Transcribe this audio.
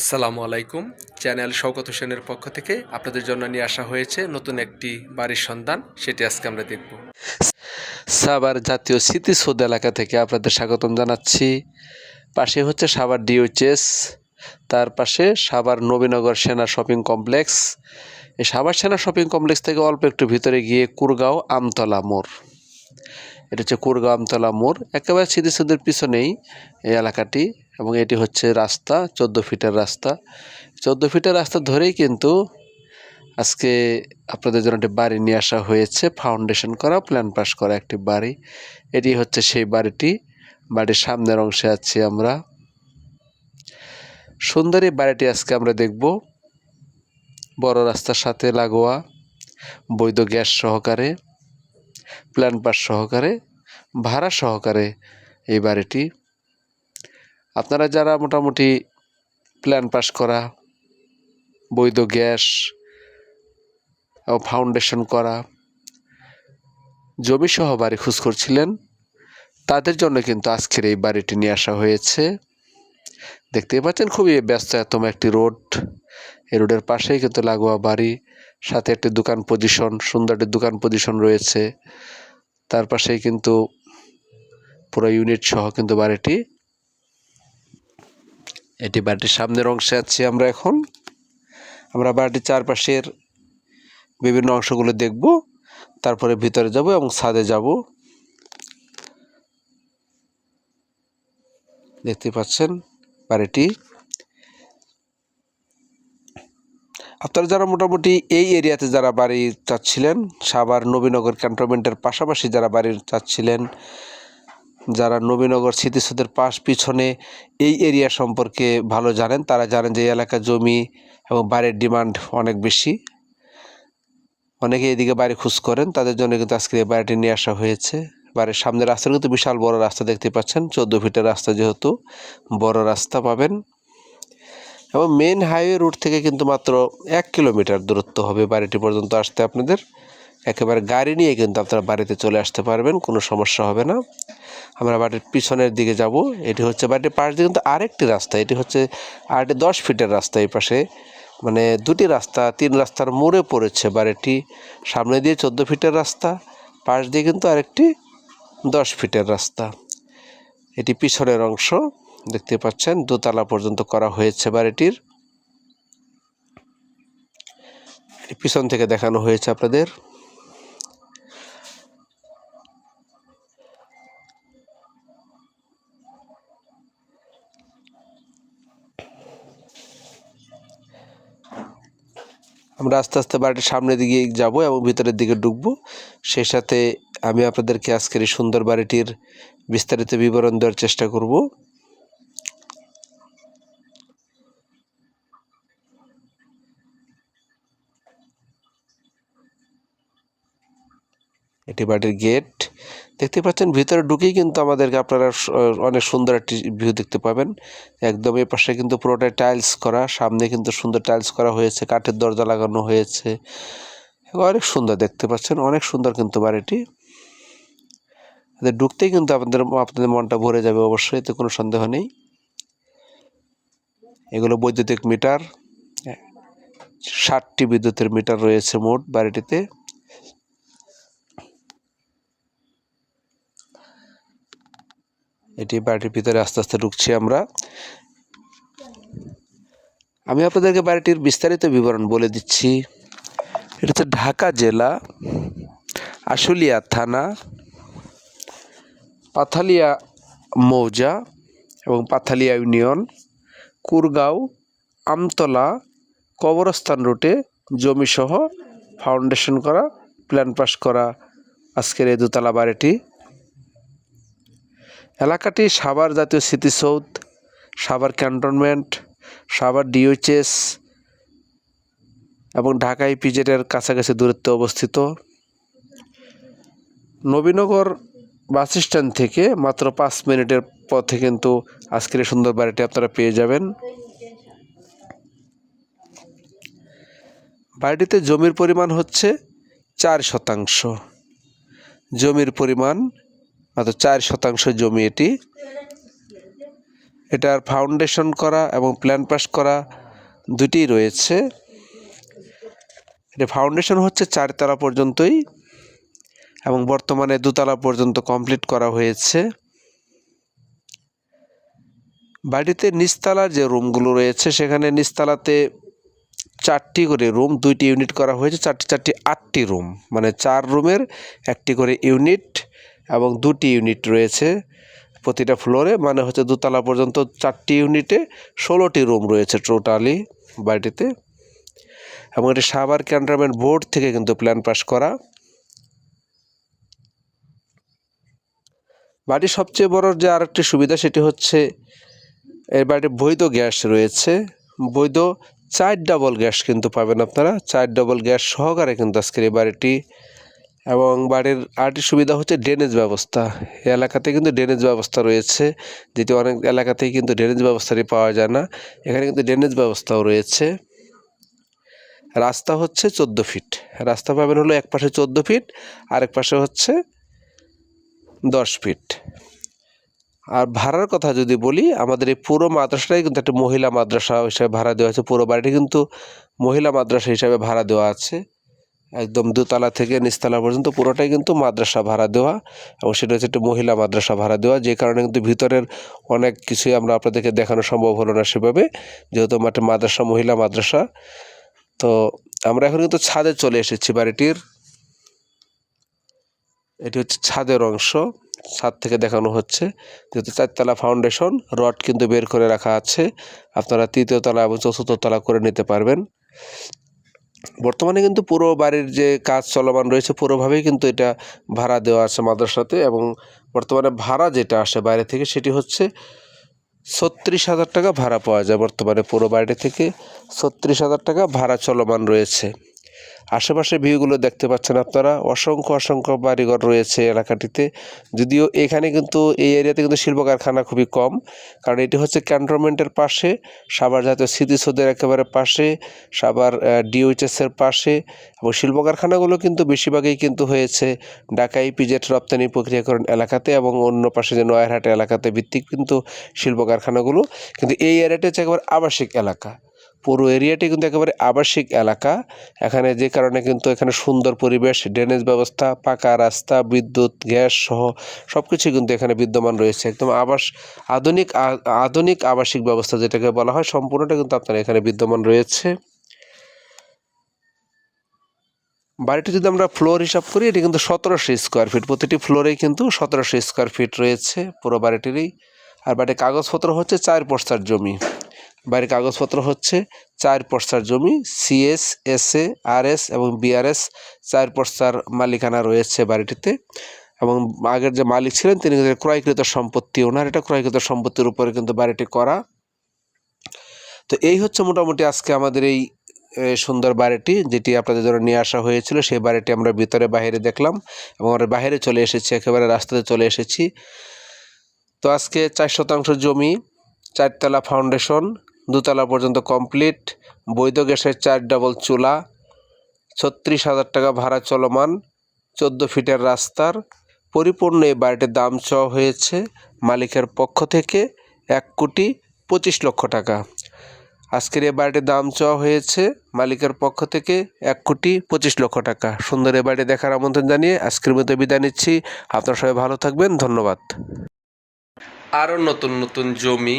আসসালামু আলাইকুম। চ্যানেল শওকত হোসেনের পক্ষ থেকে আপনাদের জন্য নিয়ে আসা হয়েছে নতুন একটি বাড়ির সন্ধান। সেটি আজকে আমরা দেখব। সাবার জাতীয় স্মৃতিসৌধ এলাকা থেকে আপনাদের স্বাগতম জানাচ্ছি। পাশে হচ্ছে সাভার ডিওচেস তার পাশে সাবার নবীনগর সেনা শপিং কমপ্লেক্স। এই সাভার সেনা শপিং কমপ্লেক্স থেকে অল্প একটু ভিতরে গিয়ে কুরগাঁও আমতলা মোড়। এটা হচ্ছে কুরগাঁও আমতলা মোড়। একেবারে স্মৃতিসৌধের পিছনেই এই এলাকাটি। এবং এটি হচ্ছে রাস্তা, চোদ্দ ফিটের রাস্তা। চোদ্দ ফিটের রাস্তা ধরেই কিন্তু আজকে আপনাদের জন্য একটি বাড়ি নিয়ে আসা হয়েছে। ফাউন্ডেশন করা প্ল্যান পাস করা একটি বাড়ি। এটি হচ্ছে সেই বাড়িটি। বাড়ির সামনের অংশে আছি আমরা। সুন্দর এই বাড়িটি আজকে আমরা দেখব। বড় রাস্তার সাথে লাগোয়া, বৈধ গ্যাস সহকারে প্ল্যান পাস সহকারে, ভাড়া সহকারে এই বাড়িটি। আপনারা যারা মোটামুটি প্ল্যান পাস করা, বৈধ গ্যাস এবং ফাউন্ডেশন করা জমি সহ বাড়ি খোঁজ করছিলেন, তাদের জন্য কিন্তু আজকের এই বাড়িটি নিয়ে আসা হয়েছে। দেখতেই পাচ্ছেন খুবই ব্যস্ততম একটি রোড। এই রোডের পাশেই কিন্তু লাগোয়া বাড়ি, সাথে একটি দোকান পজিশন সুন্দর একটি দোকান পজিশন রয়েছে। তার পাশেই কিন্তু পুরো ইউনিট সহ কিন্তু বাড়িটি এটি বাড়িটির সামনের অংশে আছি আমরা এখন। আমরা বাড়িটির চারপাশের বিভিন্ন অংশগুলো দেখব, তারপরে ভিতরে যাব এবং ছাদে যাব। দেখতে পাচ্ছেন বাড়িটি। আপনারা যারা মোটামুটি এই এরিয়াতে যারা বাড়ি চাচ্ছিলেন, সাভার নবীনগর ক্যান্টনমেন্টের পাশাপাশি যারা বাড়ি চাচ্ছিলেন যারা নবীনগর স্মৃতিসৌধের পাশ পিছনে এই এরিয়া সম্পর্কে ভালো জানেন, তারা জানেন যে এই এলাকা জমি এবং বাড়ির ডিমান্ড অনেক বেশি। অনেকে এদিকে বাড়ি খোঁজ করেন, তাদের জন্য কিন্তু আজকে এই বাড়িটি নিয়ে আসা হয়েছে। বাড়ির সামনের রাস্তা কিন্তু বিশাল বড় রাস্তা দেখতে পাচ্ছেন, চোদ্দ ফিটের রাস্তা যেহেতু, বড় রাস্তা পাবেন। এবং মেন হাইওয়ে রুট থেকে কিন্তু মাত্র এক কিলোমিটার দূরত্ব হবে বাড়িটি পর্যন্ত আসতে আপনাদের। একেবারে গাড়ি নিয়ে কিন্তু আপনারা বাড়িতে চলে আসতে পারবেন, কোনো সমস্যা হবে না। আমরা বাড়ির পিছনের দিকে যাব। এটি হচ্ছে বাড়িটির পাশ দিয়ে কিন্তু আরেকটি রাস্তা। এটি হচ্ছে আরেকটি দশ ফিটের রাস্তা এই পাশে। মানে দুটি রাস্তা, তিন রাস্তার মোড়ে পড়েছে বাড়িটি। সামনে দিয়ে চোদ্দ ফিটের রাস্তা, পাশ দিয়ে কিন্তু আরেকটি দশ ফিটের রাস্তা। এটি পিছনের অংশ, দেখতে পাচ্ছেন, দোতলা পর্যন্ত করা হয়েছে বাড়িটির। পিছন থেকে দেখানো হয়েছে আপনাদের। আমরা আস্তে আস্তে বাড়িটির সামনের দিকে যাব এবং ভিতরের দিকে ঢুকবো। সেই সাথে আমি আপনাদেরকে আজকের এই সুন্দর বাড়িটির বিস্তারিত বিবরণ দেওয়ার চেষ্টা করব। এটি বাড়ির গেট দেখতে পাচ্ছেন, ভিতরে ঢুকেই কিন্তু আমাদেরকে আপনারা অনেক সুন্দর একটি ভিউ দেখতে পাবেন। একদম এই পাশে কিন্তু পুরোটাই টাইলস করা, সামনে কিন্তু সুন্দর টাইলস করা হয়েছে, কাঠের দরজা লাগানো হয়েছে। অনেক সুন্দর দেখতে পাচ্ছেন, অনেক সুন্দর কিন্তু বাড়িটি। ঢুকতেই কিন্তু আপনাদের আপনাদের মনটা ভরে যাবে অবশ্যই, এতে কোনো সন্দেহ নেই। এগুলো বৈদ্যুতিক মিটার, ষাটটি বিদ্যুতের মিটার রয়েছে মোট বাড়িটিতে। এটি বাড়িটির ভিতরে আস্তে আস্তে ঢুকছি আমরা। আমি আপনাদেরকে বাড়িটির বিস্তারিত বিবরণ বলে দিচ্ছি। এটা হচ্ছে ঢাকা জেলা আশুলিয়া থানা, পাথালিয়া মৌজা এবং পাথালিয়া ইউনিয়ন, কুরগাঁও, আমতলা, কবরস্থান রুটে জমিসহ ফাউন্ডেশন করা, প্ল্যান পাস করা আজকের এই দোতলা বাড়িটি। এলাকাটি সাভার জাতীয় স্মৃতিসৌধ, সাভার ক্যান্টনমেন্ট, সাভার ডিওচেস এবং ঢাকা ইপিজেডের কাছাকাছি দূরত্বে অবস্থিত। নবীনগর বাস স্ট্যান্ড থেকে মাত্র পাঁচ মিনিটের পথে কিন্তু আজকের সুন্দর বাড়িটি আপনারা পেয়ে যাবেন। বাড়িটিতে জমির পরিমাণ হচ্ছে চার শতাংশ। জমির পরিমাণ মাত্র চার শতাংশ জমি এটি। এটার ফাউন্ডেশন করা এবং প্ল্যান পাস করা দুটিই রয়েছে। এটা ফাউন্ডেশন হচ্ছে চারতলা পর্যন্তই এবং বর্তমানে দুতলা পর্যন্ত কমপ্লিট করা হয়েছে। বাড়িতে নিচতলার যে রুমগুলো রয়েছে, সেখানে নিচতলাতে চারটি করে রুম দুইটি ইউনিট করা হয়েছে, চারটি চারটি, আটটি রুম মানে চার রুমের একটি করে ইউনিট এবং দুটি ইউনিট রয়েছে প্রতিটা ফ্লোরে মানে হচ্ছে দোতলা পর্যন্ত চারটি ইউনিটে ষোলোটি রুম রয়েছে টোটালি বাড়িটিতে। এবং এটি সাভার ক্যান্টনমেন্ট বোর্ড থেকে কিন্তু প্ল্যান পাস করা। বাড়ির সবচেয়ে বড় যে আরেকটি সুবিধা সেটি হচ্ছে এর বাড়িতে বৈধ গ্যাস রয়েছে। বৈধ চার ডাবল গ্যাস কিন্তু পাবেন আপনারা। চার ডাবল গ্যাস সহকারে কিন্তু আজকের এই বাড়িটি এবং বাড়ির আরেকটি সুবিধা হচ্ছে ড্রেনেজ ব্যবস্থা। এলাকাতে কিন্তু ড্রেনেজ ব্যবস্থা রয়েছে। যেটি অনেক এলাকাতেই কিন্তু ড্রেনেজ ব্যবস্থাটি পাওয়া যায় না। এখানে কিন্তু ড্রেনেজ ব্যবস্থাও রয়েছে। রাস্তা হচ্ছে চোদ্দ ফিট। রাস্তা পাবেন হলো এক পাশে চোদ্দ ফিট, আরেক পাশে হচ্ছে দশ ফিট। আর ভাড়ার কথা যদি বলি, আমাদের এই পুরো মাদ্রাসাটাই কিন্তু একটা মহিলা মাদ্রাসা হিসাবে ভাড়া দেওয়া আছে পুরো বাড়িটি কিন্তু মহিলা মাদ্রাসা হিসাবে ভাড়া দেওয়া আছে। একদম দোতলা থেকে নিচতলা পর্যন্ত পুরোটাই কিন্তু মাদ্রাসা ভাড়া দেওয়া এবং সেটা হচ্ছে একটা মহিলা মাদ্রাসা ভাড়া দেওয়া, যে কারণে কিন্তু ভিতরের অনেক কিছুই আমরা আপনাদেরকে দেখানো সম্ভব হলো না সেভাবে, যেহেতু মাঠে মাদ্রাসা, মহিলা মাদ্রাসা। তো আমরা এখন কিন্তু ছাদে চলে এসেছি বাড়িটির। এটি হচ্ছে ছাদের অংশ, ছাদ থেকে দেখানো হচ্ছে। যেহেতু চারতলা ফাউন্ডেশন, রড কিন্তু বের করে রাখা আছে। আপনারা তৃতীয় তলা এবং চতুর্থ তলা করে নিতে পারবেন। বর্তমানে কিন্তু পুরো বাড়ির যে কাজ চলমান রয়েছে, পুরোভাবেই কিন্তু এটা ভাড়া দেওয়া আছে মাদ্রাসাতে এবং বর্তমানে ভাড়া যেটা আসে বাইরে থেকে সেটি হচ্ছে ছত্রিশ হাজার টাকা ভাড়া পাওয়া যায় বর্তমানে পুরো বাড়িটি থেকে। ছত্রিশ হাজার টাকা ভাড়া চলমান রয়েছে। আশেপাশে ভিউগুলো দেখতে পাচ্ছেন আপনারা। অসংখ্য অসংখ্য বাড়িঘর রয়েছে এলাকাটিতে। যদিও এখানে কিন্তু এই এরিয়াতে কিন্তু শিল্প কারখানা খুবই কম, কারণ এটি হচ্ছে ক্যান্টনমেন্টের পাশে, সাবার জাতীয় স্মৃতিসৌধের একেবারে পাশে সাভার ডিওইচএসের পাশে এবং শিল্প কারখানাগুলো কিন্তু বেশিরভাগই কিন্তু হয়েছে ঢাকা ইপিজেট রপ্তানি প্রক্রিয়াকরণ এলাকাতে এবং অন্য পাশে যে নয়ারহাট এলাকাতে ভিত্তিক কিন্তু শিল্প কারখানাগুলো কিন্তু এই এরিয়াটা হচ্ছে একেবারে আবাসিক এলাকা। পুরো এরিয়াটি কিন্তু একেবারে আবাসিক এলাকা। এখানে যে কারণে কিন্তু এখানে সুন্দর পরিবেশ ড্রেনেজ ব্যবস্থা, পাকা রাস্তা, বিদ্যুৎ, গ্যাস সহ সব কিছুই কিন্তু এখানে বিদ্যমান রয়েছে। একদম আবাস, আধুনিক আধুনিক আবাসিক ব্যবস্থা যেটাকে বলা হয়, সম্পূর্ণটা কিন্তু আপনার এখানে বিদ্যমান রয়েছে। বাড়িটি যদি আমরা ফ্লোর হিসাব করি, এটি কিন্তু সতেরোশো স্কোয়ার ফিট প্রতিটি ফ্লোরেই কিন্তু সতেরোশো স্কোয়ার ফিট রয়েছে পুরো বাড়িটিরই। আর বাড়ির কাগজপত্র হচ্ছে চার পর্সার জমি। বাড়ির কাগজপত্র হচ্ছে চার পর্সার জমি সিএস এসএ আরএস এবং বিআরএস চার পর্সার মালিকানা রয়েছে বাড়িটিতে। এবং আগের যে মালিক ছিলেন তিনি ক্রয়কৃত সম্পত্তি, ওনার এটা ক্রয়কৃত সম্পত্তির উপরে কিন্তু বাড়িটি করা। তো এই হচ্ছে মোটামুটি আজকে আমাদের এই সুন্দর বাড়িটি, যেটি আপনাদের জন্য নিয়ে আসা হয়েছিল। সেই বাড়িটি আমরা ভিতরে বাইরে দেখলাম এবং আমরা বাইরে চলে এসেছি, একেবারে রাস্তাতে চলে এসেছি। তো আজকে চার শতাংশ জমি, চারতলা ফাউন্ডেশন দুতলা পর্যন্ত কমপ্লিট। বৈধ গ্যাসের চার ডাবল চুলা। ছত্রিশ হাজার টাকা ভাড়া চলমান। চোদ্দ ফিটের রাস্তার। পরিপূর্ণ এই বাড়িটির দাম চাওয়া হয়েছে মালিকের পক্ষ থেকে এক কোটি পঁচিশ লক্ষ টাকা। আজকের এই বাড়িটির দাম চাওয়া হয়েছে মালিকের পক্ষ থেকে এক কোটি পঁচিশ লক্ষ টাকা। সুন্দর এই বাড়ি দেখার আমন্ত্রণ জানিয়ে আজকের মতো বিদায় নিচ্ছি। আপনারা সবাই ভালো থাকবেন। ধন্যবাদ। আরও নতুন নতুন জমি